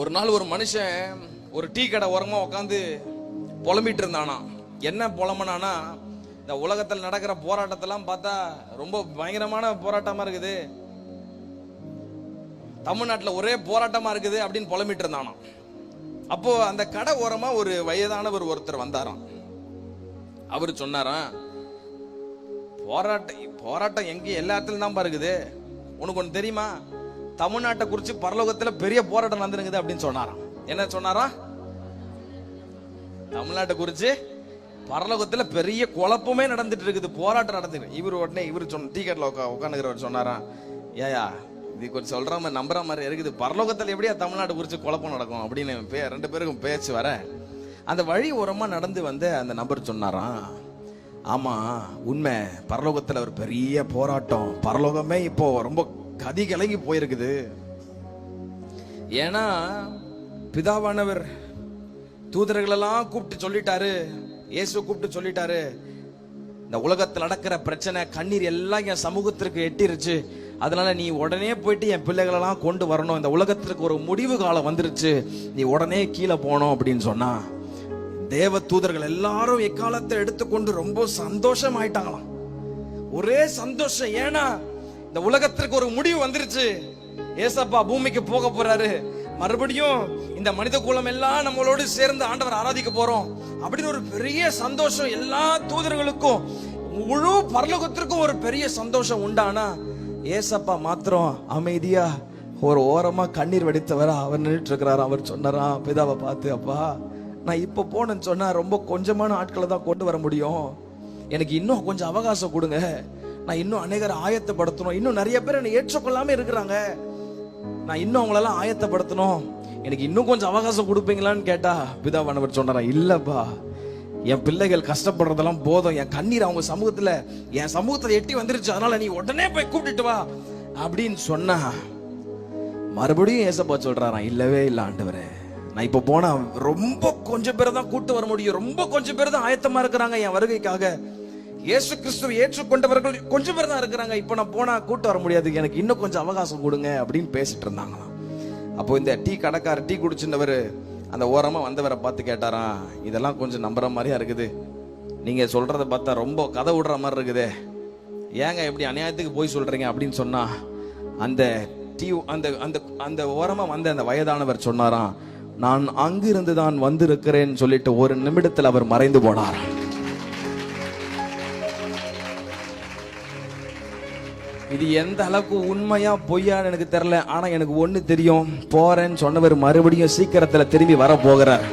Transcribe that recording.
ஒரு நாள் ஒரு மனுஷன் ஒரு டீ கடை ஓரமாக உட்காந்து புலம்பிட்டு இருந்தானா. என்ன புலம்பனானா இந்த உலகத்தில் நடக்கிற போராட்டத்தெல்லாம் பார்த்தா ரொம்ப பயங்கரமான போராட்டமா இருக்குது. தமிழ்நாட்டில் ஒரே போராட்டமா இருக்குது அப்படின்னு புலம்பிட்டு இருந்தானா. அப்போ அந்த கடை ஓரமா ஒரு வயதானவர் ஒருத்தர் வந்தாராம். அவர் சொன்னாராம் போராட்டம் போராட்டம் எங்க எல்லா இடத்துலயும் தான் இருக்குது. உனக்கு ஒன்று தெரியுமா? தமிழ்நாட்டை குறித்து பரலோகத்தில் பெரிய போராட்டம் நடந்துருக்குது அப்படின்னு சொன்னாராம் என்ன சொன்னாரா? தமிழ்நாட்டை குறித்து பரலோகத்தில் பெரிய குழப்பமே நடந்துட்டு இருக்குது. போராட்டம் நடந்துட்டு இவர் உடனே இவர் சொன்ன டீ கட்டில் உட்கா உட்காந்துக்கிறவர் சொன்னாராம் ஏயா இது கொஞ்சம் சொல்கிற மாதிரி நம்புற மாதிரி இருக்குது. பரலோகத்தில் எப்படியா தமிழ்நாடு குறித்து குழப்பம் நடக்கும் அப்படின்னு பே- ரெண்டு பேருக்கும் பேச்சு வர. அந்த வழி ஓரமாக நடந்து வந்து அந்த நபர் சொன்னாராம் ஆமாம் உண்மை. பரலோகத்தில் ஒரு பெரிய போராட்டம். பரலோகமே இப்போ ரொம்ப கதி கலங்கி போயிருக்குது. ஏன்னா பிதாவானவர் தூதர்களெல்லாம் கூப்பிட்டு சொல்லிட்டாரு. இயேசு கூப்பிட்டு சொல்லிட்டாரு. இந்த உலகத்தில் நடக்கிற பிரச்சனை கண்ணீர் எல்லாம் என் சமூகத்திற்கு எட்டிருச்சு. அதனால நீ உடனே போயிட்டு என் பிள்ளைகளெல்லாம் கொண்டு வரணும். இந்த உலகத்திற்கு ஒரு முடிவு காலம் வந்துருச்சு. நீ உடனே கீழே போனோம் அப்படின்னு சொன்னா தேவ தூதர்கள் எல்லாரும் எக்காலத்தை எடுத்துக்கொண்டு ரொம்ப சந்தோஷம் ஆயிட்டாங்களாம் ஒரே சந்தோஷம். ஏன்னா இந்த உலகத்திற்கு ஒரு முடிவு வந்துருச்சு. ஏசப்பா பூமிக்கு போக போறாரு. மறுபடியும் இந்த மனித குலம் எல்லாம் நம்மளோடு சேர்ந்து ஆண்டவர் ஆராதிக்க போறோம். அப்படின்னு ஒரு பெரிய சந்தோஷம் எல்லா தூதர்களுக்கும் முழு பரலோகத்திற்கும் ஒரு பெரிய சந்தோஷம் உண்டானா? ஏசப்பா மாத்திரம் அமைதியா ஒரு ஓரமா கண்ணீர் வடித்தவரா அவர் நின்றுட்டு இருக்கிறாரு. அவர் சொன்னாரா பிதாவை பார்த்து அப்பா நான் இப்ப போனேன்னு சொன்னா ரொம்ப கொஞ்சமான ஆட்களை தான் கொண்டு வர முடியும். எனக்கு இன்னும் கொஞ்சம் அவகாசம் கொடுங்க. நான் இன்னும் அநேகரை ஆயத்தப்படுத்தணும். இன்னும் நிறைய பேர் என்னை ஏற்றுக்கொள்ளாம இருக்கிறாங்க. நான் இன்னும் அவங்களெல்லாம் ஆயத்தப்படுத்தணும். எனக்கு இன்னும் கொஞ்சம் அவகாசம் கொடுப்பீங்களான்னு கேட்டா பிதாவானவர் சொன்னாரா இல்லப்பா என் பிள்ளைகள் கஷ்டப்படுறதெல்லாம் போதும். என் கண்ணீர் அவங்க சமூகத்துல என் சமூகத்தை எட்டி வந்துருச்சு. அதனால நீ உடனே போய் கூப்பிட்டுட்டு வா. அப்படின்னு சொன்னா மறுபடியும் ஏசப்பா சொல்றாராம் இல்லவே இல்ல ஆண்டவரே. நான் இப்ப போனா ரொம்ப கொஞ்சம் பேர் தான் கூட்டு வர முடியும். ரொம்ப கொஞ்சம் பேர் தான் ஆயத்தமா இருக்கிறாங்க என் வருகைக்காக. இயேசு கிறிஸ்துவை ஏற்றுக்கொண்டவர்கள் கொஞ்சம் பேர் தான் இருக்கிறாங்க. இப்போ நான் போனா கூட்டு வர முடியாது. எனக்கு இன்னும் கொஞ்சம் அவகாசம் கொடுங்க அப்படின்னு பேசிட்டு இருந்தாங்களாம். அப்போ இந்த டீ கடைக்காரர் டீ குடிச்சிருந்தவர் அந்த ஓரமாக வந்தவரை பார்த்து கேட்டாராம் இதெல்லாம் கொஞ்சம் நம்புற மாதிரியா இருக்குது. நீங்க சொல்கிறத பார்த்தா ரொம்ப கதை விடுற மாதிரி இருக்குதே. ஏங்க இப்படி அநியாயத்துக்கு போய் சொல்றீங்க? அப்படின்னு சொன்னா அந்த டீ அந்த அந்த அந்த ஓரமாக வந்த அந்த வயதானவர் சொன்னாராம் நான் அங்கிருந்து தான் வந்திருக்கிறேன்னு சொல்லிட்டு ஒரு நிமிடத்தில் அவர் மறைந்து போனார் இது எந்த அளவுக்கு உண்மையா பொய்யான்னு எனக்கு தெரியல ஆனா எனக்கு ஒண்ணு தெரியும். போறேன்னு சொன்னவர் மறுபடியும் சீக்கிரத்துல திரும்பி வர போகிறார்